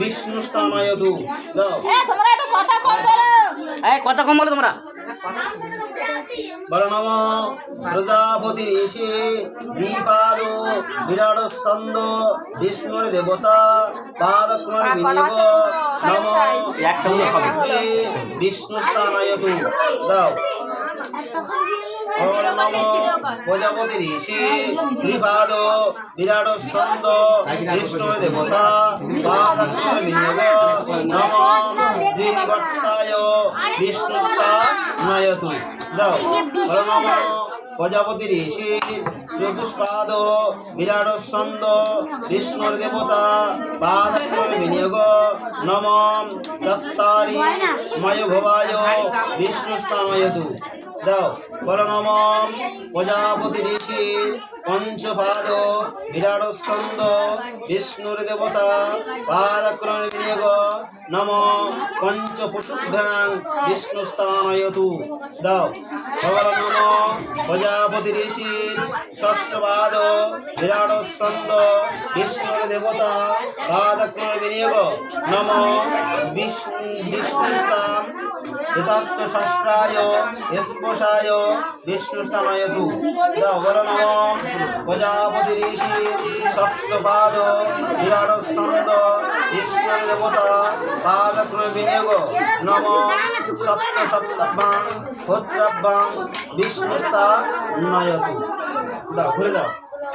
বিষ্ণু স্থানায়তু দাও। এ তোমরা একটু কথা কম করো এই কথা কম বলো তোমরা। বলো নম প্রজাপতি ঋষি দ্বিপাদ বিরাট ছন্দ বিষ্ণুর দেবতা পাদক্রম বিনিয়োগ নম একটা হলে হবে। বিষ্ণু স্থানায়তু দাও। প্রজাপতি ঋষি ত্রিপাদ বিরাট ছন্দ বিষ্ণুর দেবতা নম বিষ্ণু প্রজাপতি ঋষি চতুষ্পাদ বিরাট ছন্দ বিষ্ণুর দেবতা পাদক্রম বিনিয়োগ নম চত্তারি ময় ভবায় বিষ্ণু স্থানয়তু দাও। বল নম প্রজাপতি ঋষি, পঞ্চপাদ বিরাট ছন্দ বিষ্ণুর দেবতা পাদক্রম বিনিয়োগ। নম পঞ্চপুষুভ্যাং বিষ্ণু স্থানয়তু দাও নম প্রজাপতি ঋষি, ষষ্ঠপাদ বিরাট ছন্দ বিষ্ণুর দেবতা পাদক্রম নম বিষ্ণু বিষ্ণুস্থান হিতাস্ত ষষ্ঠায় স্পশায় বিষ্ণুস্থানয়তু দাও বল নম প্রজাপতি ঋষি সপ্তপাদ বিরাট ছন্দ বিষ্ণুর দেবতা পাদক্রম বিনিয়োগ নম সপ্ত দাও ঘুরে দাও।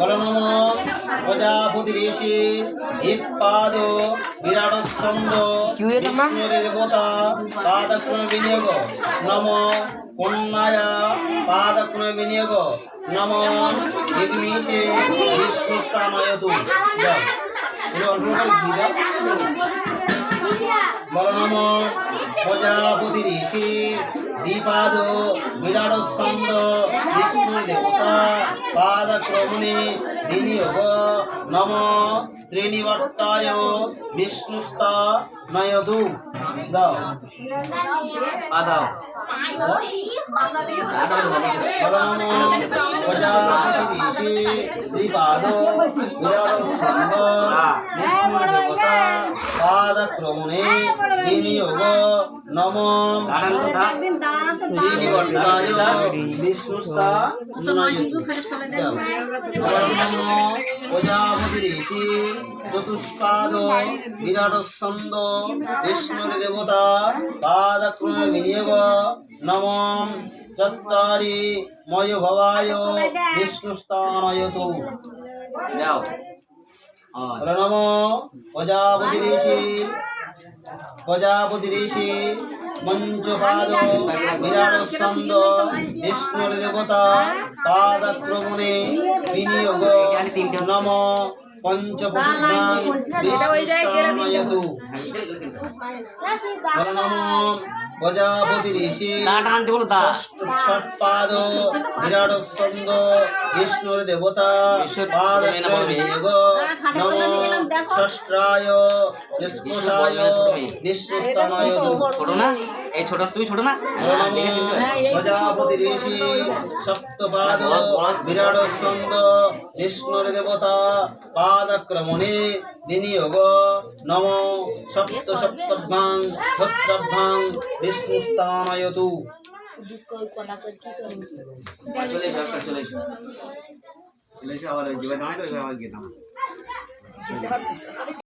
নম প্রজাপতি ঋষি ইপাদ বিরাট ছন্দ দেবতা বিনিয়োগ নম কন্যায়া পাদক্রম নম বিঘ্নেশে বিষ্ণু স্থানয়তু দিয়ে দাও। বল নম প্রজাপতি ঋষি দ্বিপাদ বিরাট ছন্দ বিষ্ণুর দেবতা পাদক্রমণে বিনিয়োগ। নম ত্রিনিবর্তায় বিষ্ণুস্তা নয়দু। দাও। পা বলনম প্রজাপতি ঋষি ত্রিপাদ বিরাট ছন্দ বিষ্ণুর দেবতা পাদক্রমণে বিনিয়োগ নম শ্রীনিবর্তায় বিষ্ণুস্তা প্রজাপতি ঋষি চতুষ্পাদ বিরাট ছন্দ বিষ্ণুর দেবতা পাদক্রমে বিনিয়োগ নম চত্তারি ময় ভবায় বিষ্ণুস্তানয়তু দাও প্রণম প্রজাপতি ঋষি প্রজাপতি ঋষি। মঞ্চপাদ বিরাট ছন্দ বিষ্ণুর দেবতা পাদক্রমণে বিনিয়োগ। নম প্রজাপতি ঋষি। ষটপাদ বিরাট ছন্দ বিষ্ণুর দেবতা পাদক্রমে ষষ্ঠায় স্পশায় বিষ্ণুস্তানায় ছোট না? এই ছোট তুই ছোট না? নম প্রজাপতি ঋষি সপ্তপাদ বিরাট ছন্দ বিষ্ণুর দেবতা পাদক্রমণে বিনিয়োগ। নম সপ্ত সপ্তভ্যাং ভদ্রভ্যাং বিষ্ণুস্তানয়তু চলে এসো চলে চলে আবার জীবন নয় তো ওইভাবে গিয়ে নামা